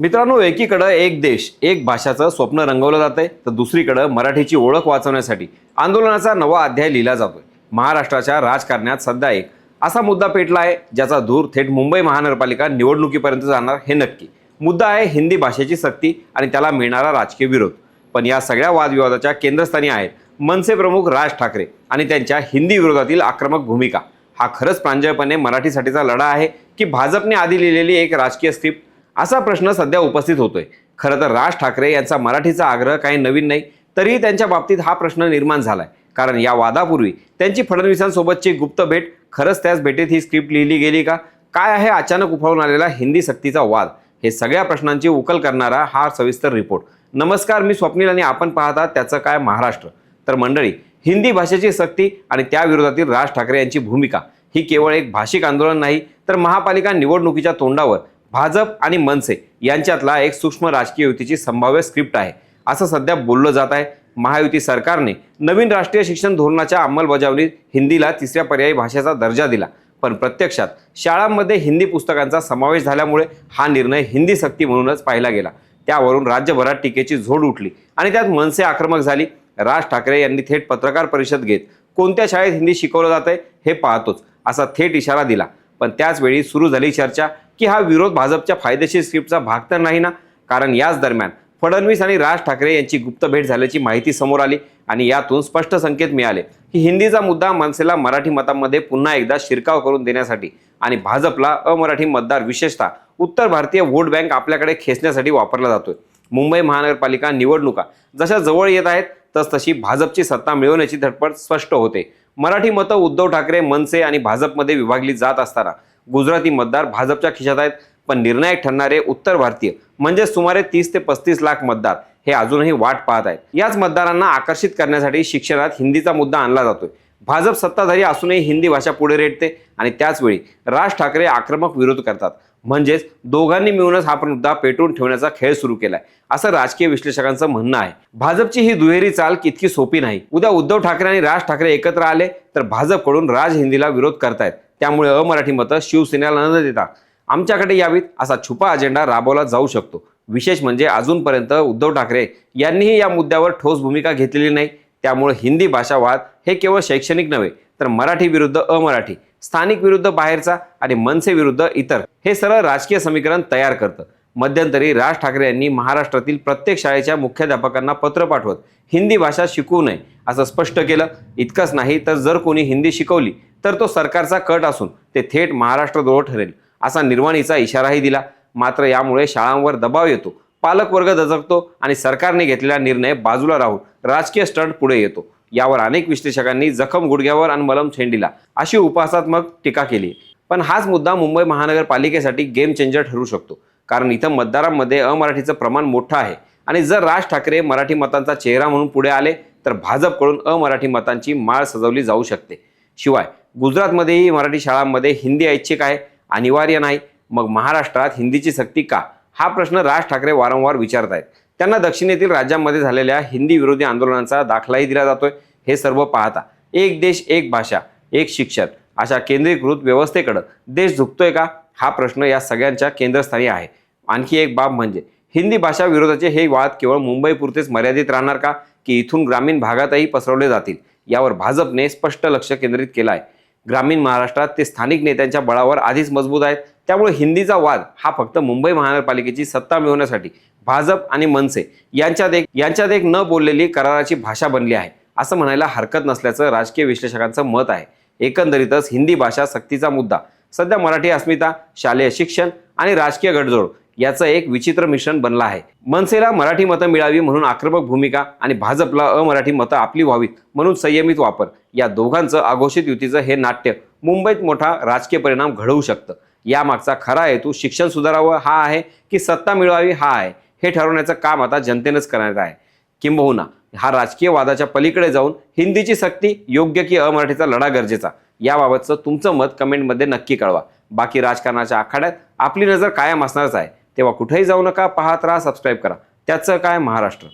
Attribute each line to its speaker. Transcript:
Speaker 1: मित्रांनो एकीकडं एक देश एक भाषाचं स्वप्न रंगवलं जातंय तर दुसरीकडं मराठीची ओळख वाचवण्यासाठी आंदोलनाचा नवा अध्याय लिहिला जातोय. महाराष्ट्राच्या राजकारणात सध्या एक असा मुद्दा पेटला आहे ज्याचा धूर थेट मुंबई महानगरपालिका निवडणुकीपर्यंत जाणार हे नक्की. मुद्दा आहे हिंदी भाषेची सक्ती आणि त्याला मिळणारा राजकीय विरोध. पण या सगळ्या वादविवादाच्या केंद्रस्थानी आहेत मनसे प्रमुख राज ठाकरे आणि त्यांच्या हिंदी विरोधातील आक्रमक भूमिका. हा खरंच प्रांजळपणे मराठीसाठीचा लढा आहे की भाजपने आधी लिहिलेली एक राजकीय स्क्रिप्ट असा प्रश्न सध्या उपस्थित होतोय. खरं तर राज ठाकरे यांचा मराठीचा आग्रह काही नवीन नाही तरीही त्यांच्या बाबतीत हा प्रश्न निर्माण झालाय. कारण या वादापूर्वी त्यांची फडणवीसांसोबतची गुप्त भेट खरंच त्याच भेटीत ही स्क्रिप्ट लिहिली गेली का? काय आहे अचानक उफाळून आलेला हिंदी सक्तीचा वाद? हे सगळ्या प्रश्नांची उकल करणारा हा सविस्तर रिपोर्ट. नमस्कार मी स्वप्नील आणि आपण पाहता त्याचं काय महाराष्ट्र. तर मंडळी हिंदी भाषेची सक्ती आणि त्याविरोधातील राज ठाकरे यांची भूमिका ही केवळ एक भाषिक आंदोलन नाही तर महापालिका निवडणुकीच्या तोंडावर भाजप आणि मनसे यांच्यातला एक सूक्ष्म राजकीय युतीची संभाव्य स्क्रिप्ट आहे. असं सध्या बोललं जात आहे. महायुती सरकारने नवीन राष्ट्रीय शिक्षण धोरणाच्या अंमलबजावणीत हिंदीला तिसऱ्या पर्यायी भाषेचा दर्जा दिला. पण प्रत्यक्षात शाळांमध्ये हिंदी पुस्तकांचा समावेश झाल्यामुळे हा निर्णय हिंदी सक्ती म्हणूनच पाहिला गेला. त्यावरून राज्यभरात टीकेची झोड उठली आणि त्यात मनसे आक्रमक झाली. राज ठाकरे यांनी थेट पत्रकार परिषद घेत कोणत्या शाळेत हिंदी शिकवलं जातंय हे पाहतोच असा थेट इशारा दिला. पण त्याचवेळी सुरू झाली चर्चा. की हा विरोध भाजपच्या फायदेशीर स्क्रिप्टचा भाग तर नाही ना? कारण याच दरम्यान फडणवीस आणि राज ठाकरे यांची गुप्त भेट झाल्याची माहिती समोर आली आणि यातून स्पष्ट संकेत मिळाले की हिंदीचा मुद्दा मनसेला मराठी मतांमध्ये पुन्हा एकदा शिरकाव करून देण्यासाठी आणि भाजपला अमराठी मतदार विशेषतः उत्तर भारतीय व्होट बँक आपल्याकडे खेचण्यासाठी वापरला जातोय. मुंबई महानगरपालिका निवडणुका जशा जवळ येत आहेत तस तशी भाजपची सत्ता मिळवण्याची धडपड स्पष्ट होते. मराठी मतं उद्धव ठाकरे मनसे आणि भाजपमध्ये विभागली जात असताना गुजराती मतदार भाजपच्या खिशात आहेत पण निर्णायक ठरणारे उत्तर भारतीय म्हणजे सुमारे तीस ते पस्तीस लाख मतदार हे अजूनही वाट पाहत आहेत. याच मतदारांना आकर्षित करण्यासाठी शिक्षणात हिंदीचा मुद्दा आणला जातोय. भाजप सत्ताधारी असूनही हिंदी भाषा पुढे रेटते आणि त्याचवेळी राज ठाकरे आक्रमक विरोध करतात. म्हणजेच दोघांनी मिळूनच हा मुद्दा पेटून ठेवण्याचा खेळ सुरू केलाय. असं राजकीय विश्लेषकांचं म्हणणं आहे. भाजपची ही दुहेरी चाल कितकी सोपी नाही. उद्या उद्धव ठाकरे आणि राज ठाकरे एकत्र आले तर भाजपकडून राज हिंदीला विरोध करतायत. त्यामुळे अमराठी मतं शिवसेनेला न देता आमच्याकडे यावीत असा छुपा अजेंडा राबवला जाऊ शकतो. विशेष म्हणजे अजूनपर्यंत उद्धव ठाकरे यांनीही या मुद्द्यावर ठोस भूमिका घेतलेली नाही. त्यामुळे हिंदी भाषावाद हे केवळ शैक्षणिक नव्हे तर मराठी विरुद्ध अमराठी. स्थानिक विरुद्ध बाहेरचा आणि मनसे विरुद्ध इतर. हे सरळ राजकीय समीकरण तयार करतं. मध्यंतरी राज ठाकरे यांनी महाराष्ट्रातील प्रत्येक शाळेच्या मुख्याध्यापकांना पत्र पाठवत हिंदी भाषा शिकवू नये असं स्पष्ट केलं. इतकंच नाही तर जर कोणी हिंदी शिकवली तर तो सरकारचा कट असून ते थेट महाराष्ट्रद्रोह ठरेल असा निर्वाणीचा इशाराही दिला. मात्र यामुळे शाळांवर दबाव येतो. पालकवर्ग दचकतो आणि सरकारने घेतलेला निर्णय बाजूला राहून राजकीय स्टंट पुढे येतो. यावर अनेक विश्लेषकांनी जखम गुडघ्यावर आणि मलम छेंडीला अशी उपहासात्मक टीका केली. पण हाच मुद्दा मुंबई महानगरपालिकेसाठी गेम चेंजर ठरू शकतो. कारण इथं मतदारांमध्ये अमराठीचं प्रमाण मोठं आहे. आणि जर राज ठाकरे मराठी मतांचा चेहरा म्हणून पुढे आले तर भाजपकडून अमराठी मतांची माळ सजवली जाऊ शकते. शिवाय गुजरातमध्येही मराठी शाळांमध्ये हिंदी ऐच्छिक आहे अनिवार्य नाही. मग महाराष्ट्रात हिंदीची सक्ती का? हा प्रश्न राज ठाकरे वारंवार विचारत आहेत त्यांना दक्षिणेतील राज्यांमध्ये झालेल्या हिंदी विरोधी आंदोलनाचा दाखलाही दिला जातोय. हे सर्व पाहता एक देश एक भाषा एक शिक्षण अशा केंद्रीकृत व्यवस्थेकडं देश झुकतोय का? हा प्रश्न या सगळ्यांच्या केंद्रस्थानी आहे. आणखी एक बाब म्हणजे हिंदी भाषा विरोधाचे हे वाद केवळ मुंबईपुरतेच मर्यादित राहणार का? की इथून ग्रामीण भागातही पसरवले जातील? यावर भाजपने स्पष्ट लक्ष केंद्रित केलं आहे. ग्रामीण महाराष्ट्रात ते स्थानिक नेत्यांच्या बळावर आधीच मजबूत आहेत. त्यामुळे हिंदीचा वाद हा फक्त मुंबई महानगरपालिकेची सत्ता मिळवण्यासाठी भाजप आणि मनसे यांच्यात एक यांच्यात एक न बोललेली कराराची भाषा बनली आहे. असं म्हणायला हरकत नसल्याचं राजकीय विश्लेषकांचं मत आहे. एकंदरीतच हिंदी भाषा सक्तीचा मुद्दा. सध्या मराठी अस्मिता शालेय शिक्षण आणि राजकीय गडजोड याचं एक विचित्र मिश्रण बनलं आहे. मनसेला मराठी मतं मिळावी म्हणून आक्रमक भूमिका आणि भाजपला अमराठी मतं आपली व्हावीत म्हणून संयमित वापर या दोघांचं अघोषित युतीचं हे नाट्य मुंबईत मोठा राजकीय परिणाम घडवू शकतं. यामागचा खरा हेतू शिक्षण सुधारावं हा आहे की सत्ता मिळवावी हा आहे? हे ठरवण्याचं काम आता जनतेनंच करण्यात आहे. किंबहुना हा राजकीय वादाच्या पलीकडे जाऊन हिंदीची सक्ती योग्य की अमराठीचा लढा गरजेचा याबाबतचं तुमचं मत कमेंटमध्ये नक्की कळवा. बाकी राजकारणाच्या आखाड्यात आपली नजर कायम असणारच आहे. तेव्हा कुठेही जाऊ नका पाहत राहा सबस्क्राईब करा. त्याचं काय महाराष्ट्र.